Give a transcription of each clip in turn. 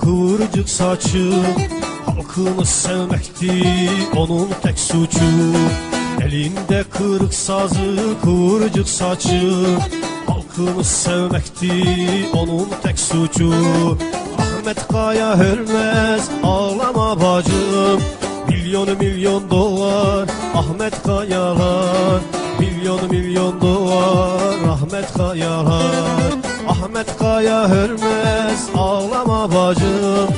kıvırcık saçı. Halkını sevmekti onun tek suçu. Elinde kırık sazı kıvırcık saçı. Halkını sevmekti onun tek suçu. Ahmet Kaya ölmez ağlama bacım. Milyon milyon dolar Ahmet Kayalar Milyon milyon dolar Ahmet Kayalar Ahmet Kaya ölmez ağlama bacım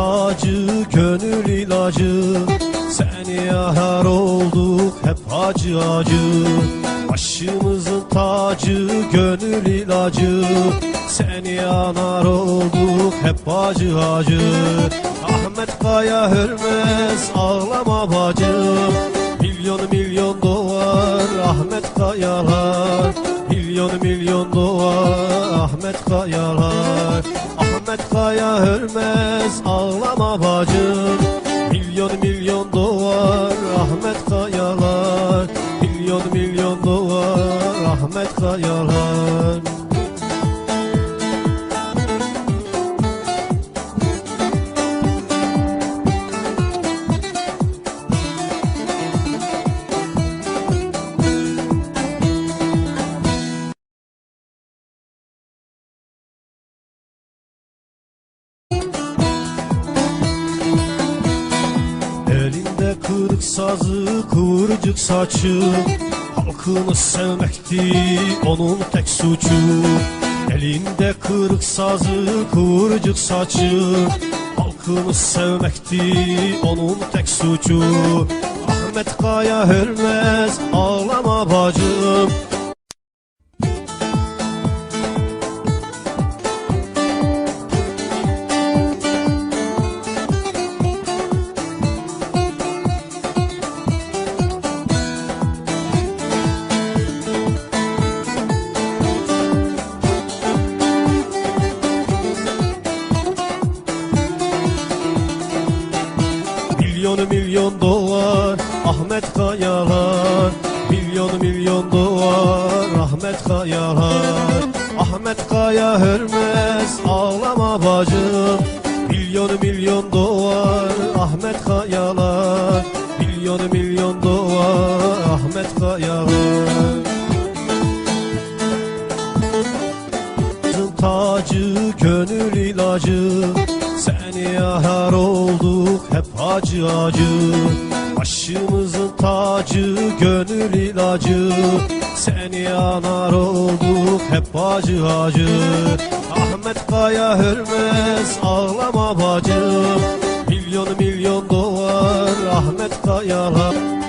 Tacı, gönül ilacı. Seni yar olduk hep acı acı. Başımızın tacı, gönül ilacı. Seni yanar olduk hep acı acı. Ahmet Kaya ölmez ağlama bacım Milyon milyon dolar Ahmet Kayalar. Milyon milyon dolar Ahmet Kayalar ağlama bacım Milyon milyon dolar Ahmet Kayalar. Milyon milyon dolar Ahmet Kayalar kırık sazı kıvırcık saçı. Halkını sevmekti onun tek suçu. Elinde kırık sazı kıvırcık saçı. Halkını sevmekti onun tek suçu. Ahmet Kaya ölmez ağlama bacım Milyon milyon dolar Ahmet Kayalar. Milyon milyon dolar Ahmet Kayalar. Ahmet Kaya ölmez ağlama bacım. Milyon milyon dolar Ahmet Kayalar. Milyon milyon dolar Ahmet Kayalar. Tacı, gönül ilacı acı acı Başımızın tacı, gönül ilacı. Seni yanar olduk hep acı acı. Ahmet Kaya ölmez ağlama bacım Milyon milyon dolar Ahmet Kayalar